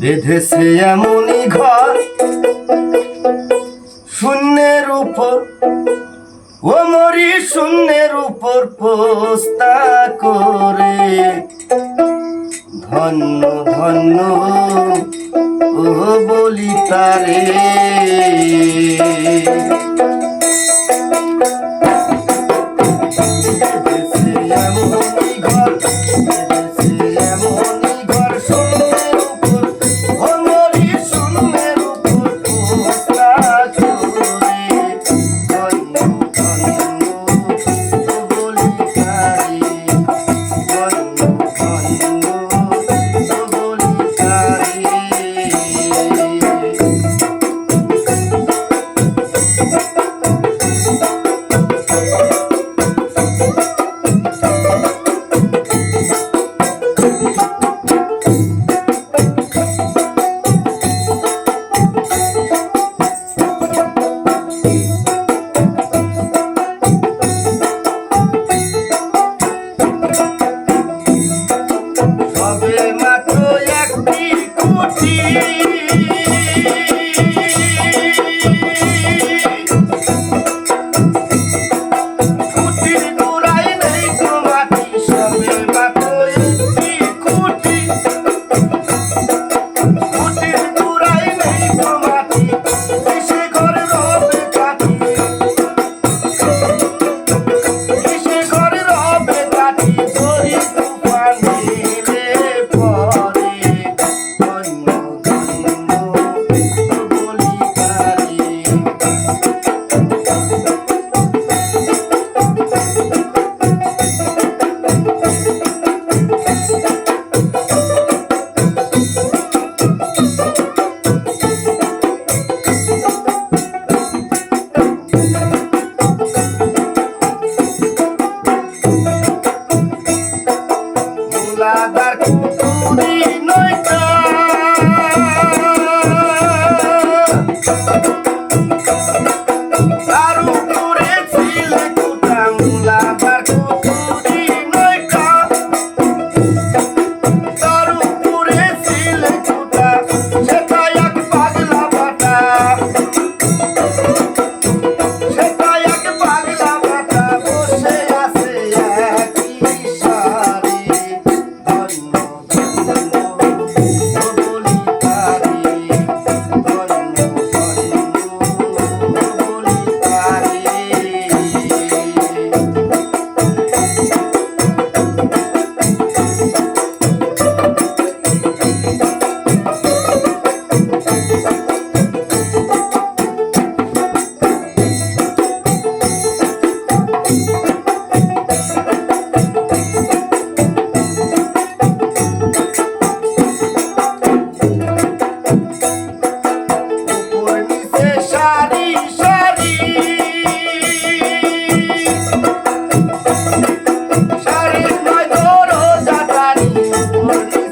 বেঁধেছে এমনই ঘর। শূন্যের উপর, ও মরি শূন্যের উপর পোস্তা করে। ধন্য ধন্য ও বলি তারে। দাদার নয় Oh,